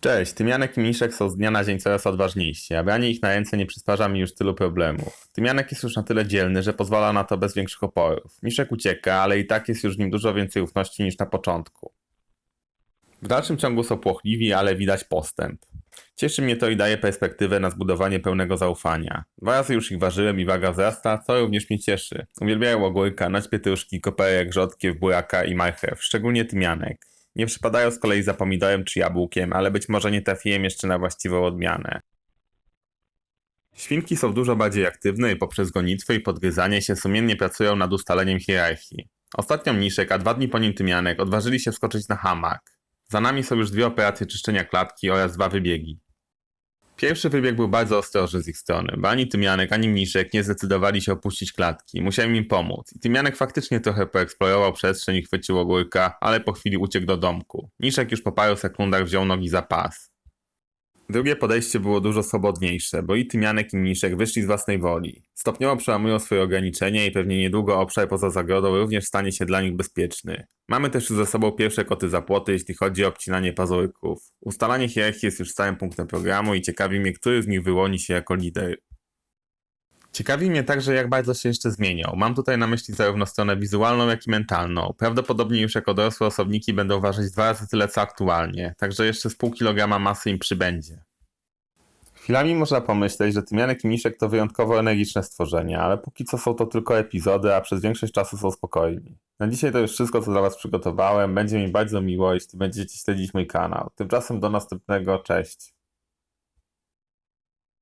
Cześć, Tymianek i Mniszek są z dnia na dzień coraz odważniejsi, a branie ich na ręce nie przysparza mi już tylu problemów. Tymianek jest już na tyle dzielny, że pozwala na to bez większych oporów. Mniszek ucieka, ale i tak jest już w nim dużo więcej ufności niż na początku. W dalszym ciągu są płochliwi, ale widać postęp. Cieszy mnie to i daje perspektywę na zbudowanie pełnego zaufania. Dwa razy już ich ważyłem i waga wzrasta, co również mnie cieszy. Uwielbiają ogórka, nać pietruszki, koperek, rzodkiew, buraka i marchew, szczególnie tymianek. Nie przypadają z kolei za pomidorem czy jabłkiem, ale być może nie trafiłem jeszcze na właściwą odmianę. Świnki są dużo bardziej aktywne i poprzez gonitwy i podgryzanie się sumiennie pracują nad ustaleniem hierarchii. Ostatnio mniszek, a dwa dni po nim tymianek odważyli się wskoczyć na hamak. Za nami są już dwie operacje czyszczenia klatki oraz dwa wybiegi. Pierwszy wybieg był bardzo ostrożny z ich strony, bo ani Tymianek, ani Mniszek nie zdecydowali się opuścić klatki. Musiałem im pomóc. I Tymianek faktycznie trochę poeksplorował przestrzeń i chwycił ogórka, ale po chwili uciekł do domku. Mniszek już po paru sekundach wziął nogi za pas. Drugie podejście było dużo swobodniejsze, bo i Tymianek i Mniszek wyszli z własnej woli. Stopniowo przełamują swoje ograniczenia i pewnie niedługo obszar poza zagrodą również stanie się dla nich bezpieczny. Mamy też ze sobą pierwsze koty za płoty, jeśli chodzi o obcinanie pazurków. Ustalanie hierarchii jest już stałym punktem programu i ciekawi mnie, który z nich wyłoni się jako lider. Ciekawi mnie także, jak bardzo się jeszcze zmienią. Mam tutaj na myśli zarówno stronę wizualną, jak i mentalną. Prawdopodobnie już jako dorosłe osobniki będą ważyć dwa razy tyle co aktualnie, także jeszcze z pół kilograma masy im przybędzie. Chwilami można pomyśleć, że Tymianek i Miszek to wyjątkowo energiczne stworzenia, ale póki co są to tylko epizody, a przez większość czasu są spokojni. Na dzisiaj to już wszystko, co dla Was przygotowałem. Będzie mi bardzo miło, jeśli będziecie śledzić mój kanał. Tymczasem do następnego, cześć.